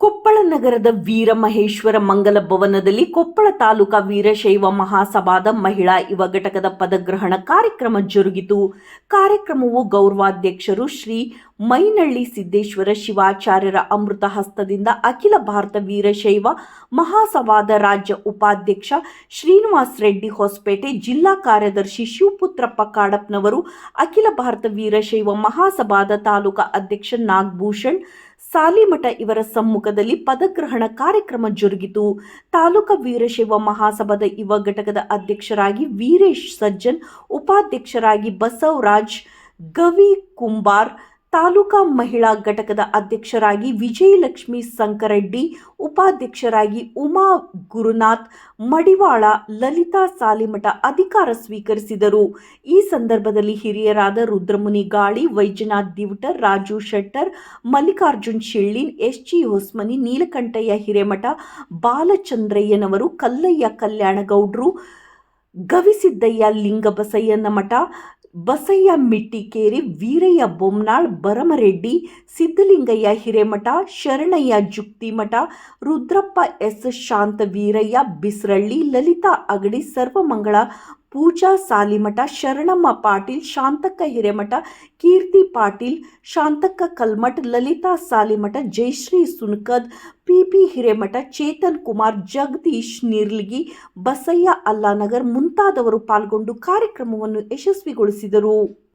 ಕೊಪ್ಪಳ ನಗರದ ವೀರಮಹೇಶ್ವರ ಮಂಗಲ ಭವನದಲ್ಲಿ ಕೊಪ್ಪಳ ತಾಲೂಕಾ ವೀರಶೈವ ಮಹಾಸಭಾದ ಮಹಿಳಾ ಯುವ ಘಟಕದ ಪದಗ್ರಹಣ ಕಾರ್ಯಕ್ರಮ ಜರುಗಿತು. ಕಾರ್ಯಕ್ರಮವು ಗೌರವಾಧ್ಯಕ್ಷರು ಶ್ರೀ ಮೈನಳ್ಳಿ ಸಿದ್ದೇಶ್ವರ ಶಿವಾಚಾರ್ಯರ ಅಮೃತ ಹಸ್ತದಿಂದ ಅಖಿಲ ಭಾರತ ವೀರಶೈವ ಮಹಾಸಭಾದ ರಾಜ್ಯ ಉಪಾಧ್ಯಕ್ಷ ಶ್ರೀನಿವಾಸ್ ರೆಡ್ಡಿ ಹೊಸಪೇಟೆ ಜಿಲ್ಲಾ ಕಾರ್ಯದರ್ಶಿ ಶಿವಪುತ್ರಪ್ಪ ಕಾಡಪ್ನವರು ಅಖಿಲ ಭಾರತ ವೀರಶೈವ ಮಹಾಸಭಾದ ತಾಲೂಕಾ ಅಧ್ಯಕ್ಷ ನಾಗಭೂಷಣ್ ಸಾಲಿಮಠ ಇವರ ಸಮ್ಮುಖದಲ್ಲಿ ಪದಗ್ರಹಣ ಕಾರ್ಯಕ್ರಮ ಜರುಗಿತು. ತಾಲೂಕ ವೀರಶೈವ ಮಹಾಸಭಾದ ಯುವ ಘಟಕದ ಅಧ್ಯಕ್ಷರಾಗಿ ವೀರೇಶ್ ಸಜ್ಜನ್, ಉಪಾಧ್ಯಕ್ಷರಾಗಿ ಬಸವರಾಜ್ ಗವಿ ಕುಂಬಾರ್ ತಾಲೂಕಾ ಮಹಿಳಾ ಘಟಕದ ಅಧ್ಯಕ್ಷರಾಗಿ ವಿಜಯಲಕ್ಷ್ಮಿ ಸಂಕರೆಡ್ಡಿ, ಉಪಾಧ್ಯಕ್ಷರಾಗಿ ಉಮಾ ಗುರುನಾಥ್, ಮಡಿವಾಳ ಲಲಿತಾ ಸಾಲಿಮಠ ಅಧಿಕಾರ ಸ್ವೀಕರಿಸಿದರು. ಈ ಸಂದರ್ಭದಲ್ಲಿ ಹಿರಿಯರಾದ ರುದ್ರಮುನಿ ಗಾಳಿ, ವೈಜನಾಥ್ ದಿವಟರ್, ರಾಜು ಶೆಟ್ಟರ್, ಮಲ್ಲಿಕಾರ್ಜುನ್ ಶಿಳ್ಳಿನ್ ಎಸ್ ಜಿ ಹೊಸ್ಮನಿ, ನೀಲಕಂಠಯ್ಯ ಹಿರೇಮಠ, ಬಾಲಚಂದ್ರಯ್ಯನವರು, ಕಲ್ಲಯ್ಯ ಕಲ್ಯಾಣಗೌಡ್ರು ಗವಿಸಿದ್ದಯ್ಯ ಲಿಂಗಬಸಯ್ಯನ ಮಠ, ಬಸಯ್ಯ ಮಿಟ್ಟಿಕೇರಿ, ವೀರಯ್ಯ ಬೊಮ್ನಾಳ್ ಬರಮರೆಡ್ಡಿ ಸಿದ್ದಲಿಂಗಯ್ಯ ಹಿರೇಮಠ, ಶರಣಯ್ಯ ಜುಕ್ತಿಮಠ ರುದ್ರಪ್ಪ ಎಸ್ ಶಾಂತ ವೀರಯ್ಯ ಬಿಸ್ರಳ್ಳಿ, ಲಲಿತಾ ಅಗಡಿ, ಸರ್ವಮಂಗಳ ಪೂಜಾ ಸಾಲಿಮಠ, ಶರಣಮ್ಮ ಪಾಟೀಲ್, ಶಾಂತಕ್ಕ ಹಿರೇಮಠ, ಕೀರ್ತಿ ಪಾಟೀಲ್, ಶಾಂತಕ್ಕ ಕಲ್ಮಠ್, ಲಲಿತಾ ಸಾಲಿಮಠ, ಜಯಶ್ರೀ ಸುನ್ಕದ್ ಪಿ ಹಿರೇಮಠ, ಚೇತನ್ ಕುಮಾರ್, ಜಗದೀಶ್ ನಿರ್ಲಿಗಿ, ಬಸಯ್ಯ ಅಲ್ಲಾನಗರ್ ಮುಂತಾದವರು ಪಾಲ್ಗೊಂಡು ಕಾರ್ಯಕ್ರಮವನ್ನು ಯಶಸ್ವಿಗೊಳಿಸಿದರು.